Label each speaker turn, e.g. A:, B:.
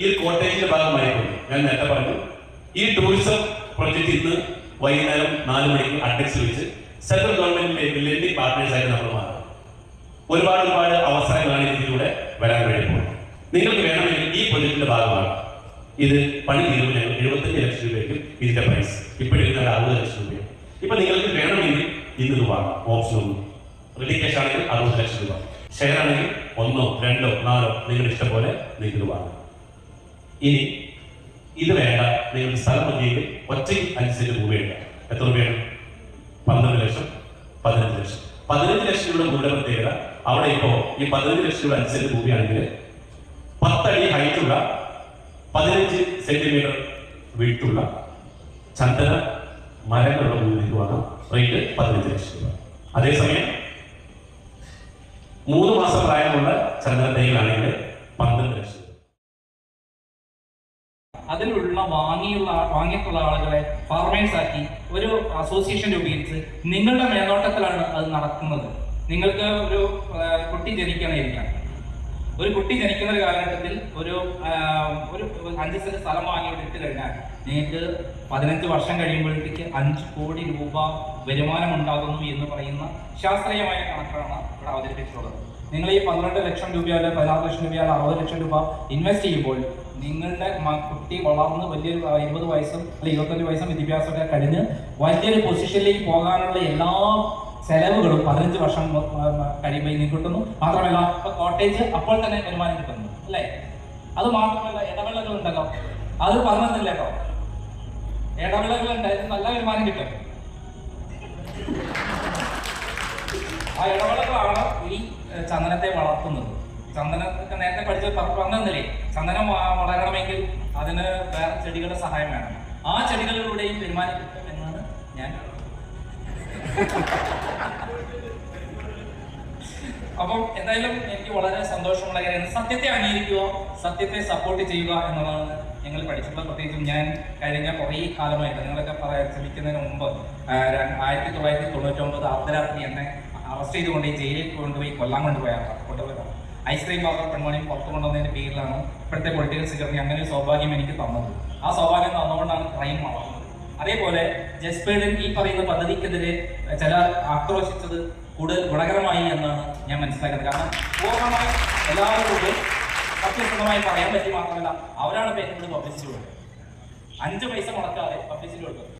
A: ഈ ഒരു കോട്ടേജിന്റെ ഞാൻ നേരത്തെ പറഞ്ഞു ഈ ടൂറിസം പ്രൊജക്ട് ഇന്ന് വൈകുന്നേരം നാല് മണിക്ക് അഡ്രസ് വെച്ച് സെൻട്രൽ ഗവൺമെന്റിന്റെ ലെൻഡിംഗ് പാർട്ട്നേഴ്സ് ആയിട്ട് നമ്മൾ മാറും. ഒരുപാട് ഒരുപാട് അവസരങ്ങളാണ് ഇതിലൂടെ വരാൻ വേണ്ടി പോകുന്നത്. നിങ്ങൾക്ക് വേണമെങ്കിൽ ഈ പ്രൊജക്ടിന്റെ ഭാഗമാണ്. ഇത് പണി തീരുമ്പോൾ എഴുപത്തഞ്ച് ലക്ഷം രൂപയ്ക്ക് ഇതിന്റെ പ്രൈസ് ഇപ്പോഴെടുക്കുന്ന അറുപത് ലക്ഷം രൂപയാണ് ഇപ്പൊ നിങ്ങൾക്ക് വേണമെങ്കിൽ ഇന്ന് രൂപ ഓപ്ഷൻ ഒന്ന്. റെഡി ആണെങ്കിൽ അറുപത് ലക്ഷം രൂപ. ഷെയർ ആണെങ്കിൽ ഒന്നോ രണ്ടോ നാലോ നിങ്ങളുടെ ഇഷ്ടം പോലെ നിങ്ങൾക്ക് രൂപ ഇനി ഇത് വേണ്ട. നിങ്ങൾക്ക് സ്ഥലം മതിയെങ്കിൽ ഒറ്റയ്ക്ക് അനുസരിച്ച് രൂപയുണ്ട് എത്ര രൂപയാണ്? പന്ത്രണ്ട് ലക്ഷം പതിനഞ്ച് ലക്ഷം. പതിനഞ്ച് ലക്ഷം രൂപയുടെ മുഴുവൻ പ്രത്യേകത അവിടെ ഇപ്പോ ഈ പതിനഞ്ച് ലക്ഷം രൂപ അനുസരിച്ച് ഭൂമിയാണെങ്കിൽ പത്തടി ഹൈറ്റുള്ള പതിനഞ്ച് സെന്റിമീറ്റർ വീട്ടുള്ള ചന്ദന മരങ്ങളുള്ള ഭൂമി വാങ്ങാം റേറ്റ് പതിനഞ്ച് ലക്ഷം രൂപ. അതേസമയം മൂന്ന് മാസം പ്രായമുള്ള ചന്ദന തൈകളാണെങ്കിൽ പന്ത്രണ്ട് ലക്ഷം. രൂപ
B: അതിലുള്ള വാങ്ങിയുള്ള വാങ്ങിയിട്ടുള്ള ആളുകളെ ഫാർമേഴ്സ് ആക്കി ഒരു അസോസിയേഷൻ രൂപീകരിച്ച് നിങ്ങളുടെ മേൽനോട്ടത്തിലാണ് അത് നടക്കുന്നത്. നിങ്ങൾക്ക് ഒരു കുട്ടി ജനിക്കണമായിരിക്കാം ഒരു കുട്ടി ജനിക്കുന്ന ഒരു കാലഘട്ടത്തിൽ ഒരു ഒരു അഞ്ച് സെന്റ് സ്ഥലം വാങ്ങി ഇവിടെ ഇട്ട് കഴിഞ്ഞാൽ നിങ്ങൾക്ക് പതിനഞ്ച് വർഷം കഴിയുമ്പോഴത്തേക്ക് അഞ്ച് കോടി രൂപ വരുമാനം ഉണ്ടാകുന്നു എന്ന് പറയുന്ന ശാസ്ത്രീയമായ കണക്കാണ് ഇവിടെ അവതരിപ്പിച്ചിട്ടുള്ളത്. നിങ്ങൾ ഈ പന്ത്രണ്ട് ലക്ഷം രൂപ അല്ലെങ്കിൽ പതിനാറ് ലക്ഷം രൂപ അല്ലെങ്കിൽ അറുപത് ലക്ഷം രൂപ ഇൻവെസ്റ്റ് ചെയ്യുമ്പോൾ നിങ്ങളുടെ കുട്ടി വളർന്ന് വലിയൊരു ഇരുപത് വയസ്സും അല്ലെങ്കിൽ ഇരുപത്തഞ്ച് വയസ്സും വിദ്യാഭ്യാസമൊക്കെ കഴിഞ്ഞ് വലിയൊരു പൊസിഷനിലേക്ക് പോകാനുള്ള എല്ലാ ചെലവുകളും പതിനഞ്ച് വർഷം കഴിയുമ്പോൾ ഇനി കിട്ടുന്നു. മാത്രമല്ല ഇപ്പൊ കോട്ടേജ് അപ്പോൾ തന്നെ വരുമാനം കിട്ടുന്നു അല്ലേ? അത് മാത്രമല്ല ഇടവേളകൾ ഉണ്ടല്ലോ. അത് പറഞ്ഞില്ല കേട്ടോ? ഇടവേളകൾ ഉണ്ടായിരുന്നു നല്ല വരുമാനം കിട്ടും. ആ ഇടവേളകളാണ് ഈ ചന്ദനത്തെ വളർത്തുന്നത്. ചന്ദന നേരത്തെ പഠിച്ച പറഞ്ഞില്ലേ ചന്ദനം വളരണമെങ്കിൽ അതിന് വേറെ ചെടികളുടെ സഹായം വേണം. ആ ചെടികളിലൂടെയും കിട്ടും എന്നാണ് ഞാൻ അപ്പം എന്തായാലും എനിക്ക് വളരെ സന്തോഷമുള്ള കാര്യമാണ് സത്യത്തെ അംഗീകരിക്കുക സത്യത്തെ സപ്പോർട്ട് ചെയ്യുക എന്നുള്ളതാണ് ഞങ്ങൾ പഠിച്ചിട്ടുള്ള പ്രത്യേകിച്ചും ഞാൻ കഴിഞ്ഞ കുറേ കാലമായിട്ട് നിങ്ങളൊക്കെ പറയാൻ ശ്രമിക്കുന്നതിന് മുമ്പ് ആയിരത്തി തൊള്ളായിരത്തി തൊണ്ണൂറ്റി ഒമ്പത് അർദ്ധരാത്രി എന്നെ അറസ്റ്റ് ചെയ്തുകൊണ്ട് ഈ ജയിലിൽ കൊണ്ടുപോയി കൊല്ലാൻ കൊണ്ടുപോയാണ് കൊണ്ടുപോയതാണ് ഐസ്ക്രീം പാർലർ പെൺമണിയും പുറത്തു കൊണ്ടുവന്നതിന്റെ പേരിലാണ് ഇപ്പോഴത്തെ പൊളിറ്റിക്കൽ സെക്രട്ടറി അങ്ങനെ ഒരു സൗഭാഗ്യം എനിക്ക് തന്നത്. ആ സൗഭാഗ്യം തന്നുകൊണ്ടാണ് ക്രൈം വളർന്നത്. അതേപോലെ ജസ്പേഡിൻ ഈ പറയുന്ന പദ്ധതിക്കെതിരെ ചില ആക്രോശിച്ചത് കൂടുതൽ ഗുണകരമായി എന്നാണ് ഞാൻ മനസ്സിലാക്കുന്നത്. കാരണം പൂർണമായി എല്ലാവരോടും സത്യസന്ധമായി പറയാൻ പറ്റി മാത്രമല്ല അവരാണ് പേര് പബ്ലിസിറ്റി കൊടുക്കുന്നത്? അഞ്ച് പൈസ മുടക്കാതെ പബ്ലിസിറ്റി കൊടുത്തത്